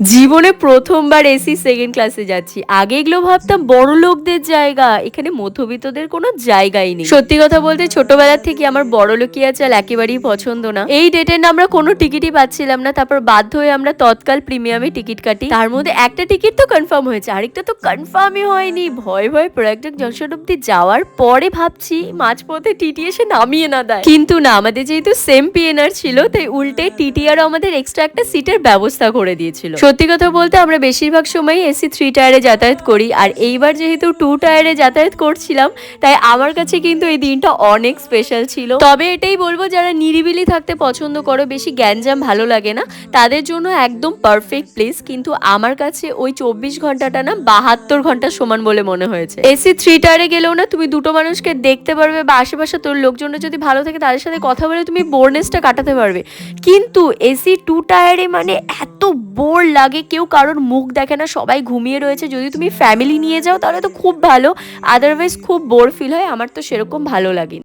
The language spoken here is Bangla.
জীবনে প্রথমবার এসি সেকেন্ড ক্লাসে যাচ্ছি। আগে এগুলো ভাবতাম বড় লোকদের জায়গা, এখানে মধ্যবিত্তদের কোনো জায়গাই নেই। সত্যি কথা বলতে ছোটবেলার থেকে আমার বড় লোকিয়া চাল একেবারেই পছন্দ না। এই ডেটে না আমরা কোনো টিকিটই পাচ্ছিলাম না, তারপর বাধ্য হয়ে আমরা তৎকাল প্রিমিয়ামে টিকিট কাটি। তার মধ্যে একটা টিকিট তো কনফার্ম হয়েছে, আরেকটা তো কনফার্মই হয়নি। ভয় ভয় প্রোডাক্ট জংশন অব্দি যাওয়ার পরে ভাবছি মাঝপথে টিটি এসে নামিয়ে না দেয়। কিন্তু না, আমাদের যেহেতু সেম পিএনআর ছিল, তাই উল্টে টিটিআর আমাদের এক্সট্রা একটা সিটের ব্যবস্থা করে দিয়েছিল। সত্যি কথা বলতে আমরা বেশিরভাগ সময় এসি থ্রি টায়ারে যাতায়াত করি, আর এইবার যেহেতু টু টায়ারে যাতায়াত করছিলাম, তাই আমার কাছে কিন্তু এই দিনটা অনেক স্পেশাল ছিল। তবে এটাই বলব, যারা নিরিবিলি থাকতে পছন্দ করো, বেশি গ্যাঞ্জাম ভালো লাগে না, তাদের জন্য একদম পারফেক্ট প্লেস কিন্তু আমার কাছে ওই চব্বিশ ঘন্টাটা না, বাহাত্তর ঘণ্টা সমান বলে মনে হয়েছে। এসি থ্রি টায়ারে গেলেও না, তুমি দুটো মানুষকে দেখতে পারবে, বা আশেপাশে তোর লোকজনের যদি ভালো থাকে, তাদের সাথে কথা বলে তুমি বোরনেসটা কাটাতে পারবে। কিন্তু এসি টু টায়ারে মানে এত বোর লাগে, কেউ কারোর মুখ দেখে না, সবাই ঘুমিয়ে রয়েছে। যদি তুমি ফ্যামিলি নিয়ে যাও, তাহলে তো খুব ভালো। আদারওয়াইজ খুব বোর ফিল হয়, আমার তো সেরকম ভালো লাগে